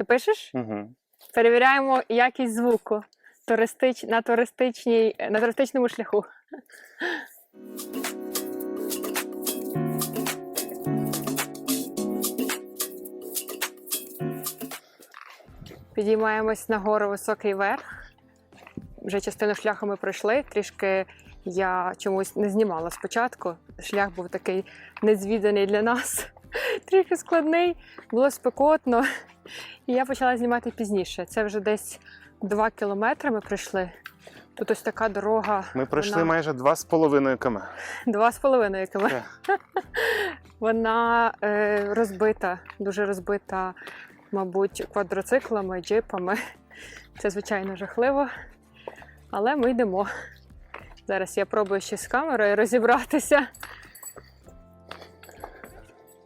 Ти пишеш? Угу. Перевіряємо якість звуку туристич... на, туристичній... на туристичному шляху. Підіймаємось на гору високий верх. Вже частину шляху ми пройшли. Трішки я чомусь не знімала спочатку. Шлях був такий незвіданий для нас, трішки складний, було спекотно. І я почала знімати пізніше. Це вже десь 2 кілометри ми пройшли. Тут ось така дорога. Ми пройшли вона... майже два з половиною км. Два з половиною км. Так. Вона е, розбита, дуже розбита, мабуть, квадроциклами, джипами. Це, звичайно, жахливо. Але ми йдемо. Зараз я пробую ще з камерою розібратися.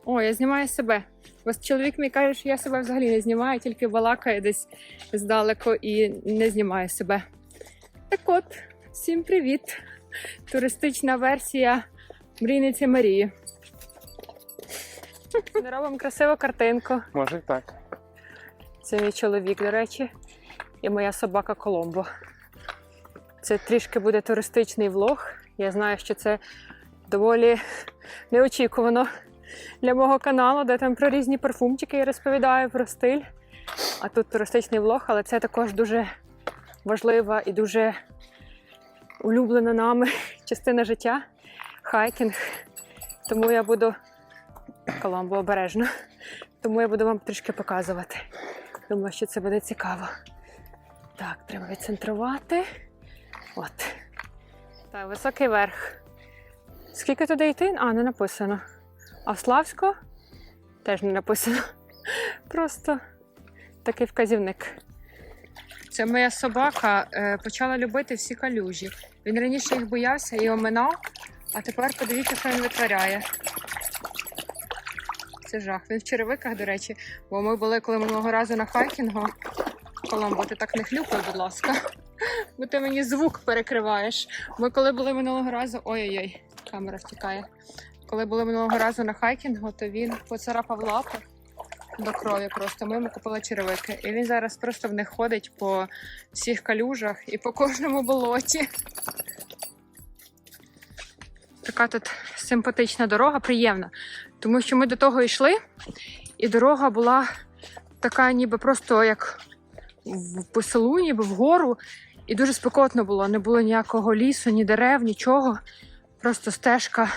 О, я знімаю себе. Ось чоловік мені каже, що я себе взагалі не знімаю, тільки балакає десь здалеку і не знімаю себе. Так от, всім привіт! Туристична версія мрійниці Марії. Ми робимо красиву картинку. Може і так. Це мій чоловік, до речі, і моя собака Коломбо. Це трішки буде туристичний влог. Я знаю, що це доволі неочікувано для мого каналу, де там про різні парфумчики я розповідаю про стиль. А тут туристичний влог, але це також дуже важлива і дуже улюблена нами частина життя хайкінг. Тому я буду Коломбо обережно. Тому я буду вам трішки показувати. Думаю, що це буде цікаво. Так, треба відцентрувати. От. Так, високий верх. Скільки туди йти? А, не написано. А в Славську теж не написано. Просто такий вказівник. Це моя собака е, почала любити всі калюжі. Він раніше їх боявся і оминав, а тепер подивіться, що він витворяє. Це жах. Він в черевиках, до речі, бо ми були коли минулого разу на хайкінгу. Коломбо, ти так не хлюпай, будь ласка. Бо ти мені звук перекриваєш. Ми коли були минулого разу. Ой-ой-ой, камера втікає. Коли були минулого разу на хайкінгу, то він поцарапав лапи до крові просто. Ми йому купили черевики. І він зараз просто в них ходить по всіх калюжах і по кожному болоті. Така тут симпатична дорога, приємна. Тому що ми до того йшли, і дорога була така, ніби просто як в селу, ніби вгору. І дуже спекотно було. Не було ніякого лісу, ні дерев, нічого. Просто стежка.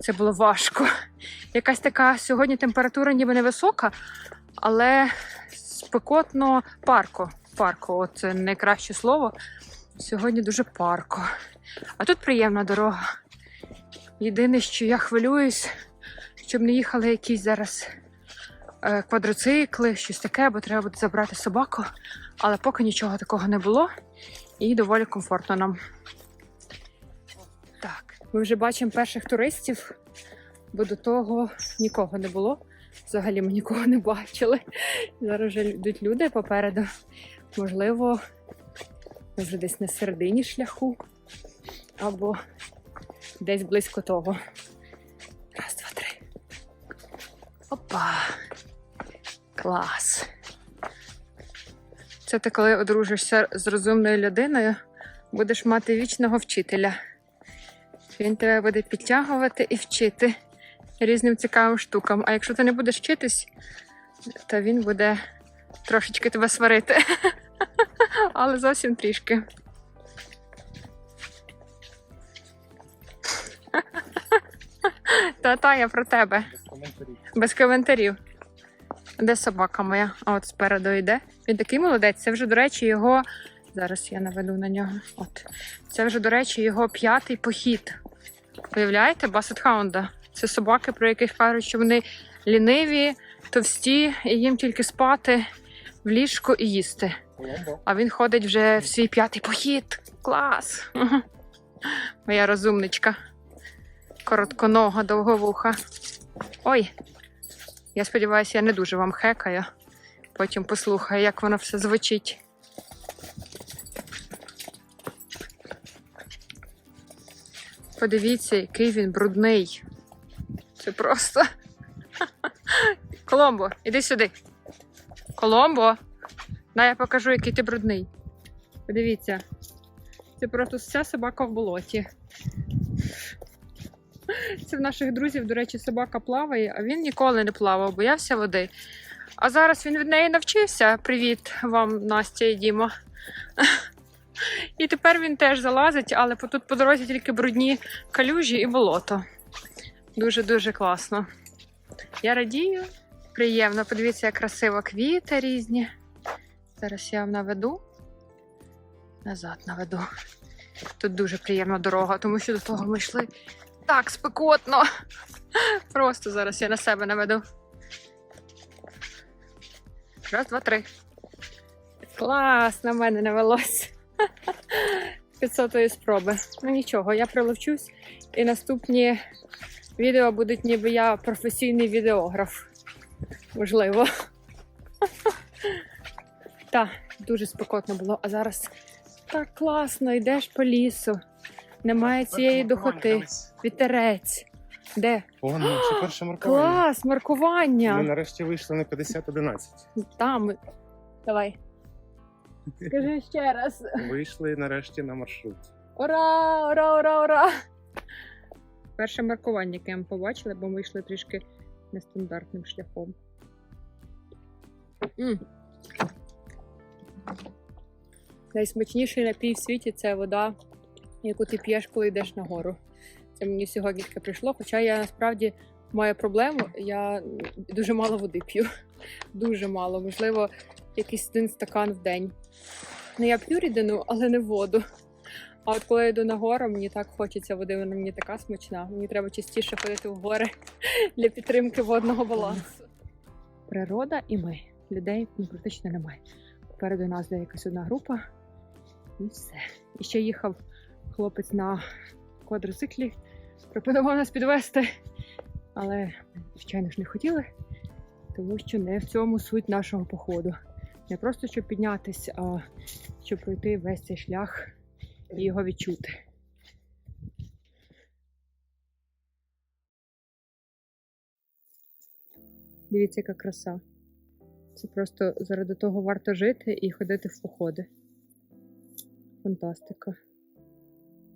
Це було важко. Якась така сьогодні температура ніби невисока, але спекотно парко. Парко, от найкраще слово. Сьогодні дуже парко. А тут приємна дорога. Єдине, що я хвилююсь, щоб не їхали якісь зараз е, квадроцикли, щось таке, бо треба буде забрати собаку. Але поки нічого такого не було і доволі комфортно нам. Ми вже бачимо перших туристів, бо до того нікого не було. Взагалі ми нікого не бачили. Зараз вже йдуть люди попереду. Можливо, вже десь на середині шляху або десь близько того. Раз, два, три. Опа. Клас. Це ти коли одружишся з розумною людиною, будеш мати вічного вчителя. Він тебе буде підтягувати і вчити різним цікавим штукам. А якщо ти не будеш вчитись, то він буде трошечки тебе сварити. Але зовсім трішки. Та-та, я про тебе. Без коментарів. Де собака моя? А от спереду йде. Він такий молодець. Це вже, до речі, його. Зараз я наведу на нього. От. Це вже, до речі, його п'ятий похід. Уявляєте, Басетхаунда? Це собаки, про яких кажуть, що вони ліниві, товсті, і їм тільки спати в ліжку і їсти. А він ходить вже в свій п'ятий похід. Клас! Моя розумничка. Коротконога, довговуха. Ой, я сподіваюся, я не дуже вам хекаю. Потім послухаю, як воно все звучить. Подивіться, який він брудний. Це просто. Коломбо, іди сюди. Коломбо. На, я покажу, який ти брудний. Подивіться. Це просто вся собака в болоті. Це в наших друзів, до речі, собака плаває, а він ніколи не плавав, боявся води. А зараз він від неї навчився. Привіт вам, Настя і Діма. І тепер він теж залазить, але тут по дорозі тільки брудні калюжі і болото. Дуже-дуже класно. Я радію. Приємно. Подивіться, як красиво квіти різні. Зараз я вам наведу. Назад наведу. Тут дуже приємна дорога, тому що до того ми йшли так спекотно. Просто зараз я на себе наведу. Раз, два, три. Клас, на мене навелось. 500 спроби. Ну нічого, я приловчусь, і наступні відео будуть, ніби я професійний відеограф. Можливо. Так, дуже спекотно було, а зараз так класно, йдеш по лісу. Немає цієї духоти. Вітерець. Де? О, ну, це перше маркування. Клас, Ми маркування. нарешті вийшли на 50-11. Там. Давай. Скажи ще раз. Вийшли нарешті на маршрут. Ура! Ура, ура, ура! Перше маркування, яке ми побачили, бо ми йшли трішки нестандартним шляхом. М. Найсмачніший напій в світі це вода, яку ти п'єш, коли йдеш на гору. Це мені сьогодні таке прийшло, хоча я насправді маю проблему, я дуже мало води п'ю. Дуже мало, можливо, якийсь один стакан в день. Ну, я п'ю рідину, але не воду. А от коли я йду на гору, мені так хочеться води, вона мені така смачна. Мені треба частіше ходити в гори для підтримки водного балансу. Природа і ми. Людей ну, практично немає. Попереду нас де якась одна група, і все. І ще їхав хлопець на квадроциклі, пропонував нас підвести. Але, звичайно ж, не хотіли, тому що не в цьому суть нашого походу. Не просто щоб піднятись, а щоб пройти весь цей шлях і його відчути. Дивіться, яка краса. Це просто заради того варто жити і ходити в походи. Фантастика.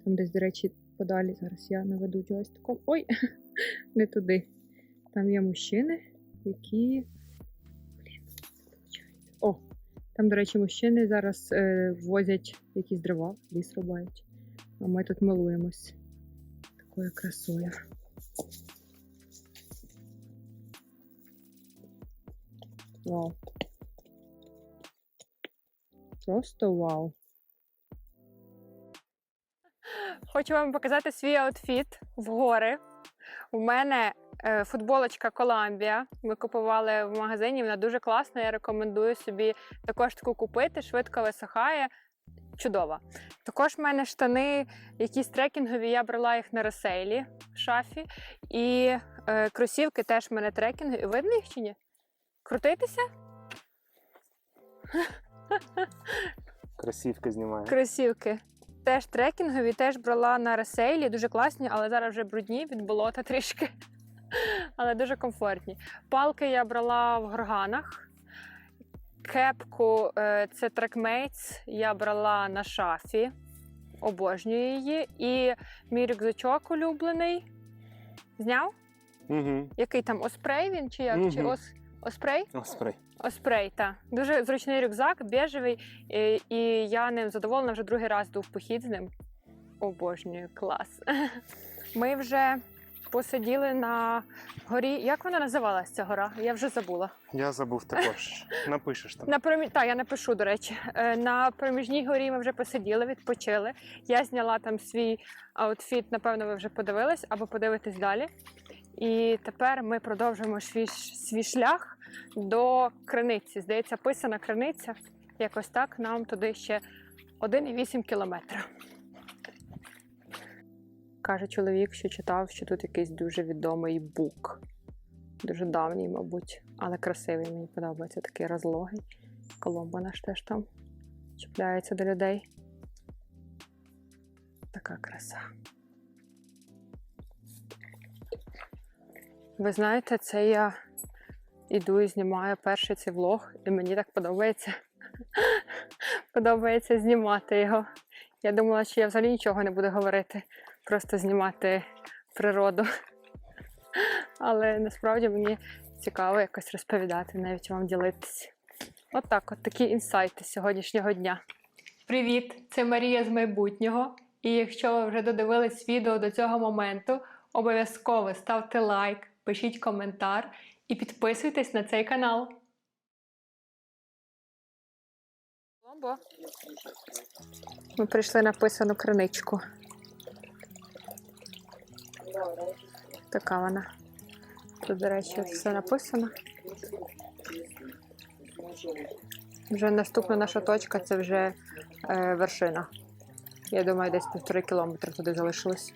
Там десь, до речі, подалі зараз я наведу джойстиком. Ой, не туди. Там є мужчини, які. Там, до речі, мужчини зараз е, возять якісь дрова, ліс рубають. А ми тут милуємось такою красою. Вау. Просто вау. Хочу вам показати свій аутфіт в гори. У мене футболочка Коламбія. Ми купували в магазині. Вона дуже класна. Я рекомендую собі також таку купити. Швидко висихає. Чудова. Також в мене штани, якісь трекінгові. Я брала їх на ресейлі в шафі. І е, кросівки теж в мене трекінгові. Видно їх чи ні? Крутитися? Красівка знімає. Кросівки. Теж трекінгові, теж брала на ресейлі, дуже класні, але зараз вже брудні від болота трішки. Але дуже комфортні. Палки я брала в горганах. Кепку е, це Trackmates, я брала на шафі. Обожнюю її. І мій рюкзачок улюблений. Зняв? Угу. Який там оспрей він чи як? Чи ос... оспрей? О, спрей. Оспрей, так. Дуже зручний рюкзак, біжевий, і, і я ним задоволена вже другий раз йду в похід з ним. Обожнюю, клас. Ми вже посиділи на горі. Як вона називалася ця гора? Я вже забула. Я забув також. Напишеш там. На промі... Так, я напишу, до речі. Е, На проміжній горі ми вже посиділи, відпочили. Я зняла там свій аутфіт, напевно, ви вже подивились або подивитесь далі. І тепер ми продовжуємо свій, свій шлях до криниці. Здається, писана криниця. Якось так нам туди ще 1,8 кілометра. Каже чоловік, що читав, що тут якийсь дуже відомий бук. Дуже давній, мабуть, але красивий. Мені подобається такий розлогий. Коломбо наш теж там чіпляється до людей. Така краса. Ви знаєте, це я іду і знімаю перший цей влог, і мені так подобається. подобається знімати його. Я думала, що я взагалі нічого не буду говорити, просто знімати природу. Але насправді мені цікаво якось розповідати, навіть вам ділитися. От так, от такі інсайти сьогоднішнього дня. Привіт! Це Марія з майбутнього. І якщо ви вже додивились відео до цього моменту, обов'язково ставте лайк, пишіть коментар і підписуйтесь на цей канал. Ми прийшли на писану криничку. Така вона. Тут, до речі, все написано. Вже наступна наша точка це вже е, вершина. Я думаю, десь півтори кілометри туди залишилось.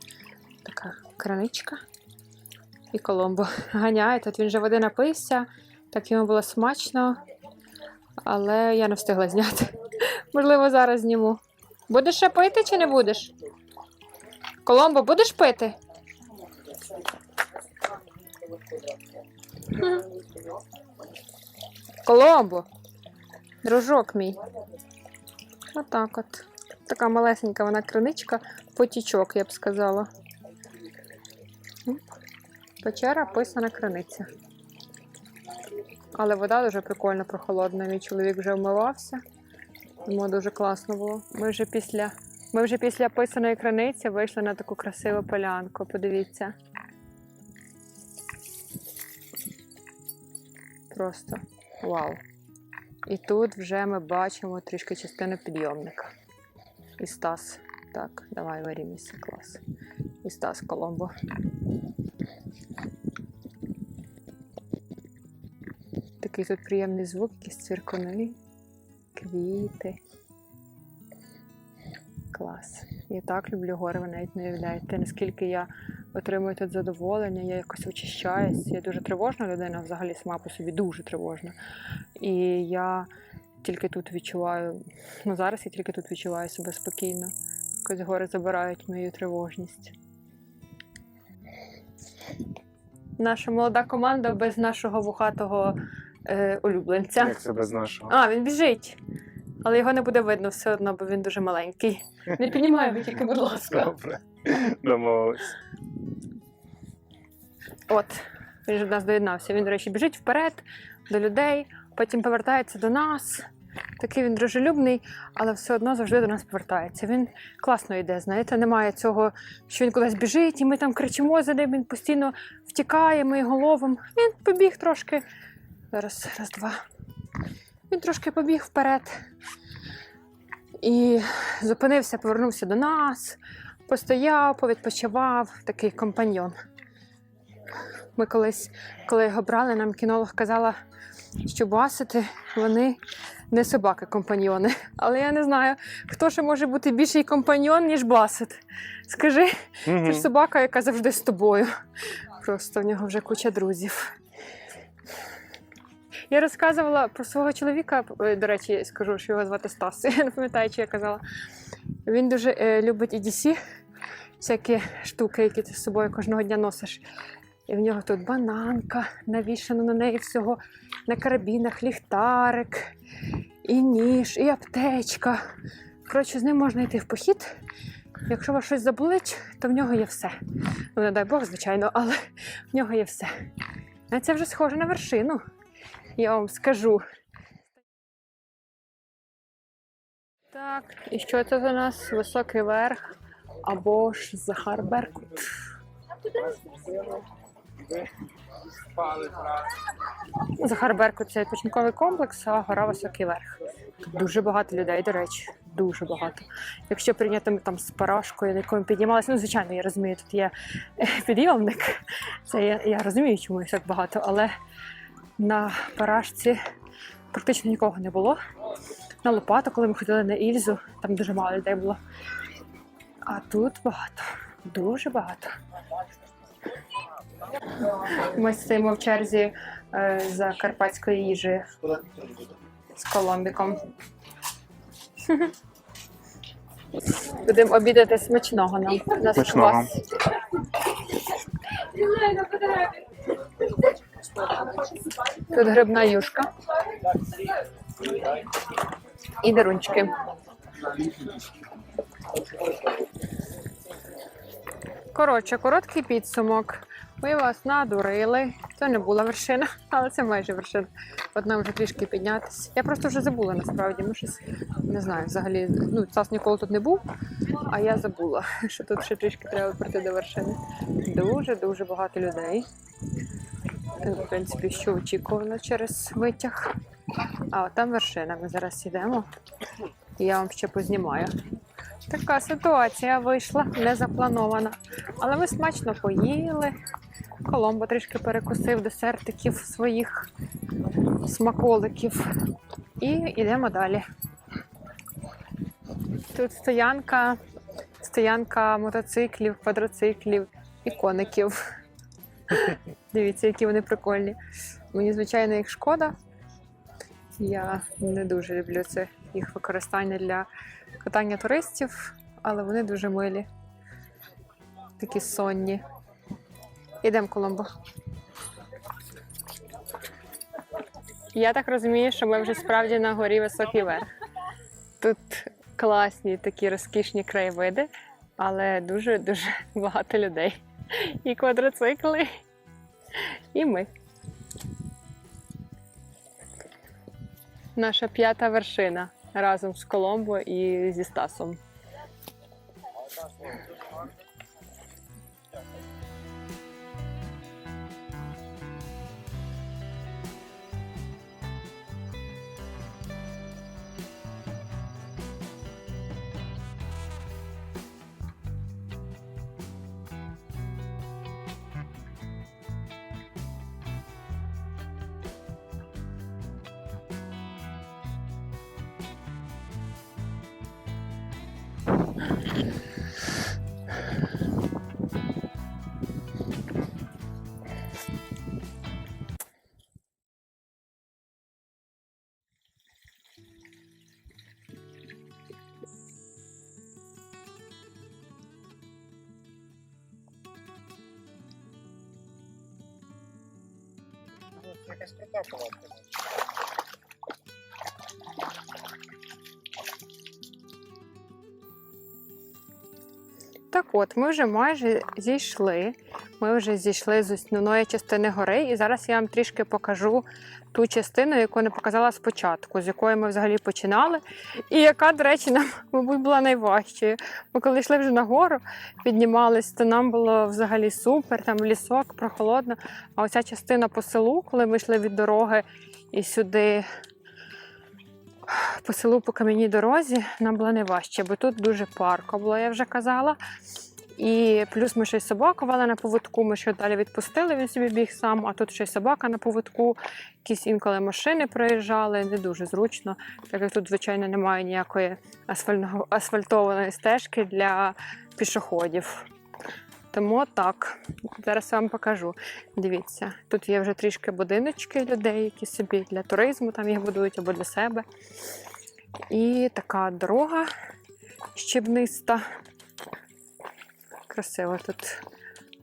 Така краничка. І Коломбо ганяє. Тут він вже води напився, так йому було смачно, але я не встигла зняти. Можливо, зараз зніму. Будеш ще пити чи не будеш? Коломбо, будеш пити? Коломбо, дружок мій. Отак от. Така малесенька вона криничка, потічок, я б сказала. Печера писана криниця. Але вода дуже прикольно прохолодна. Мій чоловік вже вмивався. Йому дуже класно було. Ми вже після, ми вже після писаної криниці вийшли на таку красиву полянку. Подивіться. Просто вау. І тут вже ми бачимо трішки частину підйомника. І Стас. Так, давай варімося, клас. І Стас Коломбо. Такий тут приємний звук, якісь цвіркуни, квіти. Клас. Я так люблю гори, ви навіть не уявляєте, наскільки я отримую тут задоволення, я якось очищаюсь. Я дуже тривожна людина, взагалі сама по собі дуже тривожна. І я тільки тут відчуваю, ну зараз я тільки тут відчуваю себе спокійно. Якось гори забирають мою тривожність. Наша молода команда без нашого вухатого е, улюбленця. Як це без нашого? А, він біжить. Але його не буде видно все одно, бо він дуже маленький. Не піднімай тільки, будь ласка. Добре. Домовились. От, він же до нас доєднався. Він, до речі, біжить вперед до людей, потім повертається до нас. Такий він дружелюбний, але все одно завжди до нас повертається. Він класно йде, знаєте, немає цього, що він кудись біжить, і ми там кричимо за ним, він постійно втікає, ми його ловимо. Він побіг трошки. Зараз, раз, два. Він трошки побіг вперед. І зупинився, повернувся до нас, постояв, повідпочивав, такий компаньйон. Ми колись, коли його брали, нам кінолог казала, що басити вони не собаки-компаньйони. Але я не знаю, хто ще може бути більший компаньйон, ніж басит. Скажи, це ж собака, яка завжди з тобою. Просто в нього вже куча друзів. Я розказувала про свого чоловіка, е, до речі, скажу, що його звати Стас. Я не пам'ятаю, чи я казала. Він дуже е, любить EDC, всякі штуки, які ти з собою кожного дня носиш. І в нього тут бананка, навішано на неї всього на карабінах, ліхтарик, і ніж, і аптечка. Коротше, з ним можна йти в похід. Якщо вас щось заболить, то в нього є все. Ну, не дай Бог, звичайно, але в нього є все. А це вже схоже на вершину. Я вам скажу. Так, і що це за нас? Високий верх або ж Захар Беркут. Захар Беркут це відпочинковий комплекс, а гора Високий Верх. Тут дуже багато людей, до речі, дуже багато. Якщо прийняти там з парашкою, на якою ми піднімалися, ну звичайно, я розумію, тут є підйомник. Це я, я розумію, чому їх так багато, але на парашці практично нікого не було. На Лопату, коли ми ходили на Ільзу, там дуже мало людей було. А тут багато, дуже багато. Ми стоїмо в черзі е, за карпатської їжі з Коломбіком. Будемо обідати смачного нам. Нас Смачного. Тут грибна юшка. І дарунчики. Коротше, короткий підсумок. Ми вас надурили. Це не була вершина, але це майже вершина. От нам вже трішки піднятися. Я просто вже забула насправді. Ми щось не знаю. Взагалі, ну Стас ніколи тут не був, а я забула, що тут ще трішки треба прийти до вершини. Дуже дуже багато людей. В принципі, що очікувано через витяг. А от там вершина. Ми зараз йдемо. Я вам ще познімаю. Така ситуація вийшла, не запланована. Але ми смачно поїли. Коломбо трішки перекусив десертиків своїх смаколиків. І йдемо далі. Тут стоянка, стоянка мотоциклів, квадроциклів і коників. Дивіться, які вони прикольні. Мені, звичайно, їх шкода. Я не дуже люблю це їх використання для катання туристів, але вони дуже милі. Такі сонні. Ідемо, Коломбо. Я так розумію, що ми вже справді на горі високий верх. Тут класні такі розкішні краєвиди, але дуже-дуже багато людей. І квадроцикли, і ми. Наша п'ята вершина разом з Коломбо і зі Стасом. Якась крута палатка. Так от, ми вже майже зійшли. Ми вже зійшли з основної частини гори, і зараз я вам трішки покажу ту частину, яку не показала спочатку, з якої ми взагалі починали, і яка, до речі, нам, мабуть, була найважчою. Ми коли йшли вже на гору, піднімались, то нам було взагалі супер, там лісок, прохолодно. А оця частина по селу, коли ми йшли від дороги і сюди. По селу по кам'яній дорозі нам було найважче, бо тут дуже парко було, я вже казала. І плюс ми ще й собаку вели на поводку, ми ще далі відпустили, він собі біг сам, а тут ще й собака на поводку, якісь інколи машини проїжджали, не дуже зручно, так як тут, звичайно, немає ніякої асфальтованої стежки для пішоходів. Тому так, зараз я вам покажу. Дивіться, тут є вже трішки будиночки людей, які собі для туризму там їх будують або для себе. І така дорога щебниста. Красиво тут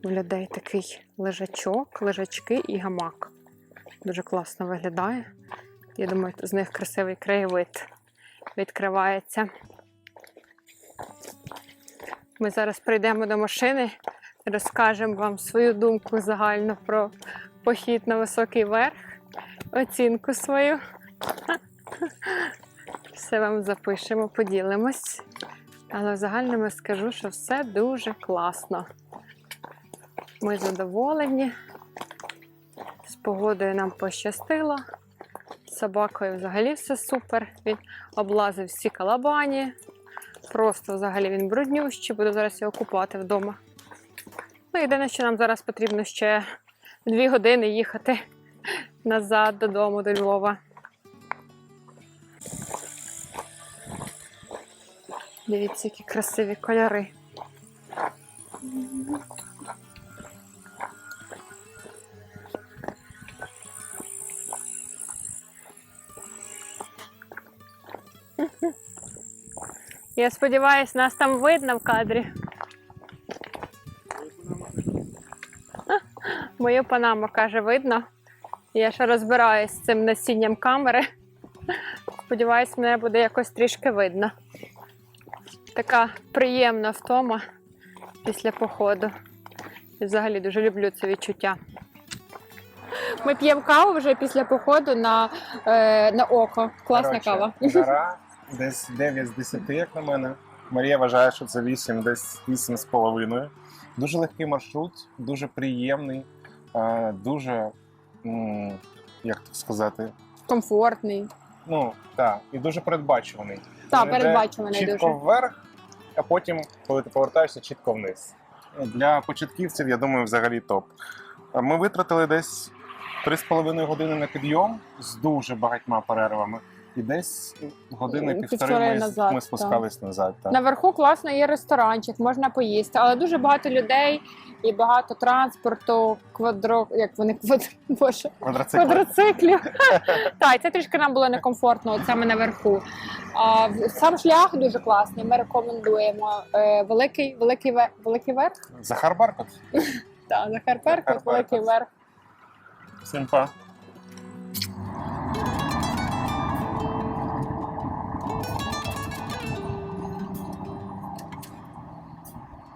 у людей такий лежачок, лежачки і гамак. Дуже класно виглядає. Я думаю, з них красивий краєвид відкривається. Ми зараз прийдемо до машини, розкажемо вам свою думку загально про похід на високий верх, оцінку свою. Все вам запишемо, поділимось. Але в загальному скажу, що все дуже класно. Ми задоволені. З погодою нам пощастило. З собакою взагалі все супер. Він облазив всі калабані. Просто взагалі він бруднющий, буду зараз його купати вдома. Ну, єдине, що нам зараз потрібно ще дві години їхати назад додому до Львова. Дивіться, які красиві кольори. Я сподіваюся, нас там видно в кадрі. Мою панаму каже, видно. Я ще розбираюсь з цим насінням камери. Сподіваюсь, мене буде якось трішки видно. Така приємна втома після походу. І взагалі дуже люблю це відчуття. Ми п'ємо каву вже після походу на, е, на око. Класна Коротше, кава. Жара десь 9 з 10, як на мене. Марія вважає, що це 8, десь 8 з половиною. Дуже легкий маршрут, дуже приємний, дуже, як так сказати, Комфортний. ну так, і дуже передбачуваний. Та, Він йде передбачуваний чітко дуже. вверх, а потім, коли ти повертаєшся, чітко вниз. Для початківців, я думаю, взагалі топ. Ми витратили десь 3,5 години на підйом з дуже багатьма перервами. І десь години півтори півтори ми, назад, ми спускались назад. Так. Наверху класно є ресторанчик, можна поїсти, але дуже багато людей і багато транспорту, квадро, як вони квадро, боже, Квадроцикли. квадроциклів. Так, це трішки нам було некомфортно, от саме наверху. А сам шлях дуже класний. Ми рекомендуємо Е, великий, великий, ве- великий верх. Захар Баркот. Так, Захар Захар великий верх. Всім па.